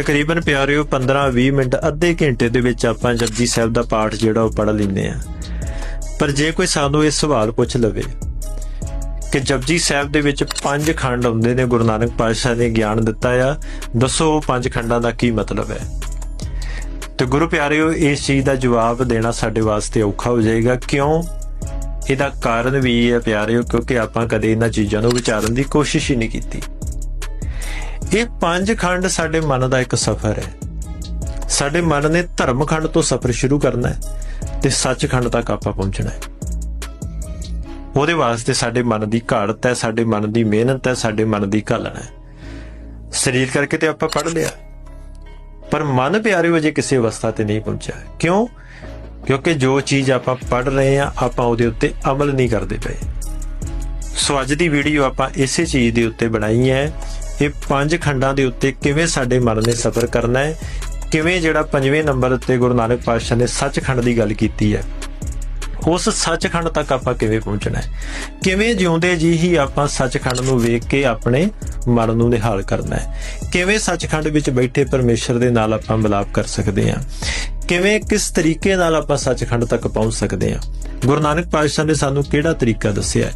ਤਕਰੀਬਨ ਪਿਆਰਿਓ 15-20 ਮਿੰਟ, ਅੱਧੇ ਘੰਟੇ ਦੇ ਵਿੱਚ ਆਪਾਂ ਜਪਜੀ ਸਾਹਿਬ ਦਾ ਪਾਠ ਜਿਹੜਾ ਉਹ ਪੜ੍ਹ ਲੈਂਦੇ ਆ ਪਰ ਜੇ ਕੋਈ ਸਾਨੂੰ ਇਹ ਸਵਾਲ ਪੁੱਛ ਲਵੇ ਕਿ ਜਪਜੀ ਸਾਹਿਬ ਦੇ ਵਿੱਚ ਪੰਜ ਖੰਡ ਹੁੰਦੇ ਨੇ, ਗੁਰੂ ਨਾਨਕ ਪਾਤਸ਼ਾਹ ਨੇ ਗਿਆਨ ਦਿੱਤਾ ਆ, ਦੱਸੋ ਉਹ ਪੰਜ ਖੰਡਾਂ ਦਾ ਕੀ ਮਤਲਬ ਹੈ? ਤੇ ਗੁਰੂ ਪਿਆਰਿਓ, ਇਸ ਚੀਜ਼ ਦਾ ਜਵਾਬ ਦੇਣਾ ਸਾਡੇ ਵਾਸਤੇ ਔਖਾ ਹੋ ਜਾਏਗਾ। ਕਿਉਂ? ਇਹਦਾ ਕਾਰਨ ਵੀ ਇਹ ਹੈ ਪਿਆਰਿਓ, ਕਿਉਂਕਿ ਆਪਾਂ ਕਦੇ ਇਹਨਾਂ ਚੀਜ਼ਾਂ ਨੂੰ ਵਿਚਾਰਨ ਦੀ ਕੋਸ਼ਿਸ਼ ਹੀ ਨਹੀਂ ਕੀਤੀ। ਇਹ ਪੰਜ ਖੰਡ ਸਾਡੇ ਮਨ ਦਾ ਇੱਕ ਸਫ਼ਰ ਹੈ। ਸਾਡੇ ਮਨ ਨੇ ਧਰਮ ਖੰਡ ਤੋਂ ਸਫ਼ਰ ਸ਼ੁਰੂ ਕਰਨਾ ਹੈ ਤੇ ਸੱਚਖੰਡ ਤੱਕ ਆਪਾਂ ਪਹੁੰਚਣਾ ਹੈ। ਉਹਦੇ ਵਾਸਤੇ ਸਾਡੇ ਮਨ ਦੀ ਘਾੜਤ ਹੈ, ਸਾਡੇ ਮਨ ਦੀ ਮਿਹਨਤ ਹੈ, ਸਾਡੇ ਮਨ ਦੀ ਘਾਲਣਾ ਹੈ। ਸਰੀਰ ਕਰਕੇ ਤੇ ਆਪਾਂ ਪੜ ਲਿਆ। ਪਰ ਮਨ ਪਿਆਰੇ ਵਜੇ ਕਿਸੇ ਅਵਸਥਾ ਤੇ ਨਹੀਂ ਪਹੁੰਚਿਆ। ਕਿਉਂ? ਕਿਉਂਕਿ ਜੋ ਚੀਜ਼ ਆਪਾਂ ਪੜ ਰਹੇ ਆ ਆਪਾਂ ਉਹਦੇ ਉੱਤੇ ਅਮਲ ਨਹੀਂ ਕਰਦੇ ਪਏ। ਸੋ ਅੱਜ ਦੀ ਵੀਡੀਓ ਆਪਾਂ ਇਸੇ ਚੀਜ਼ ਦੇ ਉੱਤੇ ਬਣਾਈ ਹੈ ਇਹ ਪੰਜ ਖੰਡਾਂ ਦੇ ਉੱਤੇ ਕਿਵੇਂ ਸਾਡੇ ਮਨ ਨੇ ਸਫ਼ਰ ਕਰਨਾ ਹੈ? ਕਿਵੇਂ ਜਿਹੜਾ ਪੰਜਵੇਂ ਨੰਬਰ ਉੱਤੇ ਗੁਰੂ ਨਾਨਕ ਪਾਤਸ਼ਾਹ ਨੇ ਸੱਚਖੰਡ ਦੀ ਗੱਲ ਕੀਤੀ ਹੈ? ਉਸ ਸੱਚਖੰਡ ਤੱਕ ਆਪਾਂ ਕਿਵੇਂ ਪਹੁੰਚਣਾ ਹੈ? ਕਿਵੇਂ ਜਿਉਂਦੇ ਜੀ ਹੀ ਆਪਾਂ ਸੱਚਖੰਡ ਨੂੰ ਵੇਖ ਕੇ ਆਪਣੇ ਮਨ ਨੂੰ ਨਿਹਾਲ ਕਰਨਾ ਹੈ? ਕਿਵੇਂ ਸੱਚਖੰਡ ਵਿੱਚ ਬੈਠੇ ਪਰਮੇਸ਼ਰ ਦੇ ਨਾਲ ਆਪਾਂ ਮਿਲਾਪ ਕਰ ਸਕਦੇ ਹਾਂ? ਕਿਵੇਂ, ਕਿਸ ਤਰੀਕੇ ਨਾਲ ਆਪਾਂ ਸੱਚਖੰਡ ਤੱਕ ਪਹੁੰਚ ਸਕਦੇ ਹਾਂ? ਗੁਰੂ ਨਾਨਕ ਪਾਤਸ਼ਾਹ ਨੇ ਸਾਨੂੰ ਕਿਹੜਾ ਤਰੀਕਾ ਦੱਸਿਆ ਹੈ?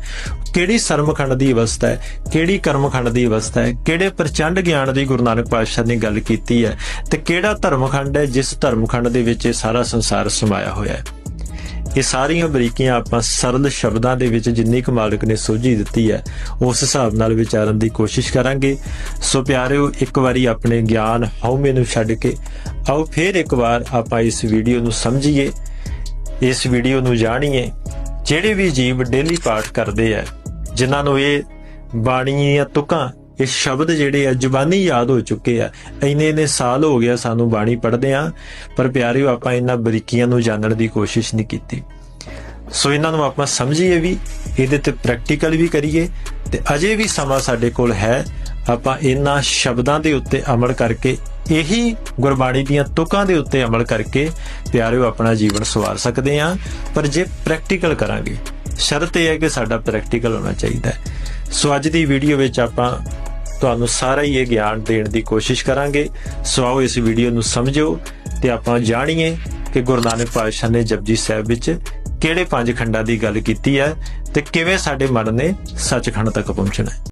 ਕਿਹੜੀ ਸਰਮਖੰਡ ਦੀ ਅਵਸਥਾ ਹੈ? ਕਿਹੜੀ ਕਰਮਖੰਡ ਦੀ ਅਵਸਥਾ ਹੈ? ਕਿਹੜੇ ਪ੍ਰਚੰਡ ਗਿਆਨ ਦੀ ਗੁਰੂ ਨਾਨਕ ਪਾਤਸ਼ਾਹ ਨੇ ਗੱਲ ਕੀਤੀ ਹੈ? ਤੇ ਕਿਹੜਾ ਧਰਮਖੰਡ ਹੈ ਜਿਸ ਧਰਮਖੰਡ ਦੇ ਵਿੱਚ ਇਹ ਸਾਰਾ ਸੰਸਾਰ ਸਮਾਇਆ ਹੋਇਆ ਹੈ? ਇਹ ਸਾਰੀਆਂ ਬਰੀਕੀਆਂ ਆਪਾਂ ਸਰਲ ਸ਼ਬਦਾਂ ਦੇ ਵਿੱਚ ਜਿੰਨੀ ਕੁ ਮਾਲਕ ਨੇ ਸੋਝੀ ਦਿੱਤੀ ਹੈ, ਉਸ ਹਿਸਾਬ ਨਾਲ ਵਿਚਾਰਨ ਦੀ ਕੋਸ਼ਿਸ਼ ਕਰਾਂਗੇ। ਸੋ ਪਿਆਰਿਓ, ਇੱਕ ਵਾਰੀ ਆਪਣੇ ਗਿਆਨ ਹਉਮੈ ਨੂੰ ਛੱਡ ਕੇ ਆਓ, ਫੇਰ ਇੱਕ ਵਾਰ ਆਪਾਂ ਇਸ ਵੀਡੀਓ ਨੂੰ ਸਮਝੀਏ, ਇਸ ਵੀਡੀਓ ਨੂੰ ਜਾਣੀਏ। ਜਿਹੜੇ ਵੀ ਜੀਵ ਡੇਲੀ ਪਾਠ ਕਰਦੇ ਆ, ਜਿਨ੍ਹਾਂ ਨੂੰ ਇਹ ਬਾਣੀ ਦੀਆਂ ਤੁਕਾਂ ਇਹ ਸ਼ਬਦ ਜਿਹੜੇ ਆ ਜ਼ੁਬਾਨੀ ਯਾਦ ਹੋ ਚੁੱਕੇ ਆ। ਇੰਨੇ ਇੰਨੇ ਸਾਲ ਹੋ ਗਿਆ ਸਾਨੂੰ ਬਾਣੀ ਪੜ੍ਹਦੇ ਆ, ਪਰ ਪਿਆਰਿਓ, ਆਪਾਂ ਇਹਨਾਂ ਬਰੀਕੀਆਂ ਨੂੰ ਜਾਣਨ ਦੀ ਕੋਸ਼ਿਸ਼ ਨਹੀਂ ਕੀਤੀ। ਸੋ ਇਹਨਾਂ ਨੂੰ ਆਪਾਂ ਸਮਝੀਏ ਵੀ, ਇਹਦੇ ਤੇ ਪ੍ਰੈਕਟੀਕਲ ਵੀ ਕਰੀਏ ਤੇ ਅਜੇ ਵੀ ਸਮਾਂ ਸਾਡੇ ਕੋਲ ਹੈ। ਆਪਾਂ ਇਹਨਾਂ ਸ਼ਬਦਾਂ ਦੇ ਉੱਤੇ ਅਮਲ ਕਰਕੇ, ਇਹੀ ਗੁਰਬਾਣੀ ਦੀਆਂ ਤੁਕਾਂ ਦੇ ਉੱਤੇ ਅਮਲ ਕਰਕੇ ਪਿਆਰਿਓ, ਆਪਣਾ ਜੀਵਨ ਸਵਾਰ ਸਕਦੇ ਆ। ਪਰ ਜੇ ਪ੍ਰੈਕਟੀਕਲ ਕਰਾਂਗੇ, ਸ਼ਰਤ ਇਹ ਹੈ ਕਿ ਸਾਡਾ ਪ੍ਰੈਕਟੀਕਲ ਹੋਣਾ ਚਾਹੀਦਾ ਹੈ। ਸੋ ਅੱਜ ਦੀ ਵੀਡੀਓ ਵਿੱਚ ਆਪਾਂ ਤੁਹਾਨੂੰ ਸਾਰਾ ਹੀ ਇਹ ਗਿਆਨ ਦੇਣ ਦੀ ਕੋਸ਼ਿਸ਼ ਕਰਾਂਗੇ। ਸੋ ਆਓ ਇਸ ਵੀਡੀਓ ਨੂੰ ਸਮਝੋ ਤੇ ਆਪਾਂ ਜਾਣੀਏ ਕਿ ਗੁਰੂ ਨਾਨਕ ਪਾਤਸ਼ਾਹ ਨੇ ਜਪਜੀ ਸਾਹਿਬ ਵਿੱਚ ਕਿਹੜੇ ਪੰਜ ਖੰਡਾਂ ਦੀ ਗੱਲ ਕੀਤੀ ਹੈ ਤੇ ਕਿਵੇਂ ਸਾਡੇ ਮਨ ਨੇ ਸੱਚਖੰਡ ਤੱਕ ਪਹੁੰਚਣਾ ਹੈ।